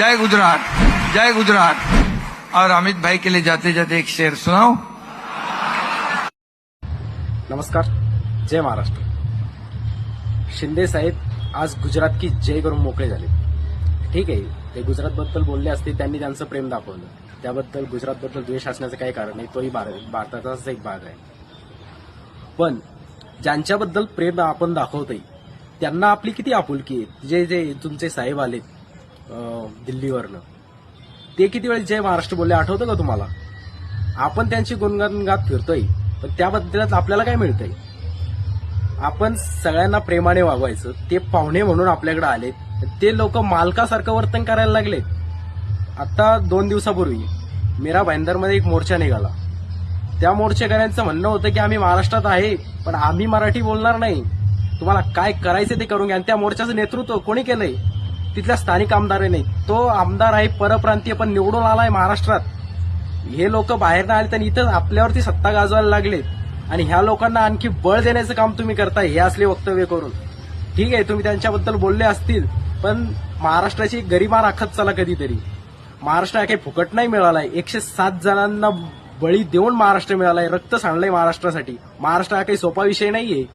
जय गुजरात जय गुजरात। और अमित भाई के लिए जाते जाते एक शेर सुनाओ नमस्कार जय महाराष्ट्र। शिंदे साहेब आज गुजरात की जय करून मोकळे झाले. ठीक आहे ते गुजरात बद्दल बोलले असते त्यांनी त्यांचं प्रेम दाखवलं. त्याबद्दल गुजरात बद्दल द्वेष असण्याचं काही कारण नाही तोही भार- भारताचाच एक भाग आहे. पण ज्यांच्याबद्दल प्रेम आपण दाखवतोय त्यांना आपली किती आपुलकी आहे? जे जे तुमचे साहेब आलेत दिल्लीवरनं. ते किती वेळ जय महाराष्ट्र बोलले आठवतं का तुम्हाला? आपण त्यांची गुणगान गात फिरतोय पण त्याबद्दलच आपल्याला काय मिळतंय? आपण सगळ्यांना प्रेमाने वागवायचं ते पाहुणे म्हणून आपल्याकडे आले ते लोक मालकासारखं वर्तन करायला लागले आता दोन दिवसापूर्वी मीरा भाईंदरमध्ये एक मोर्चा निघाला. त्या मोर्चेकऱ्यांचं म्हणणं होतं की आम्ही महाराष्ट्रात आहे पण आम्ही मराठी बोलणार नाही. तुम्हाला काय करायचं ते करून घ्या. आणि त्या मोर्चाचं नेतृत्व कोणी केलंय? तिथल्या स्थानिक आमदाराने तो आमदार आहे परप्रांतीय पण निवडून आलाय महाराष्ट्रात. हे लोक बाहेर आले तर इथं आपल्यावरती सत्ता गाजवायला लागले. आणि ह्या लोकांना आणखी बळ देण्याचं काम तुम्ही करताय हे असले वक्तव्य करून. ठीक आहे तुम्ही त्यांच्याबद्दल बोलले असतील पण महाराष्ट्राची गरिमा राखत चला कधीतरी. महाराष्ट्र हा काही फुकट नाही मिळालाय. एकशे सात जणांना बळी देऊन महाराष्ट्र मिळालाय रक्त सांडलंय महाराष्ट्रासाठी. महाराष्ट्र हा काही सोपा विषय नाहीये.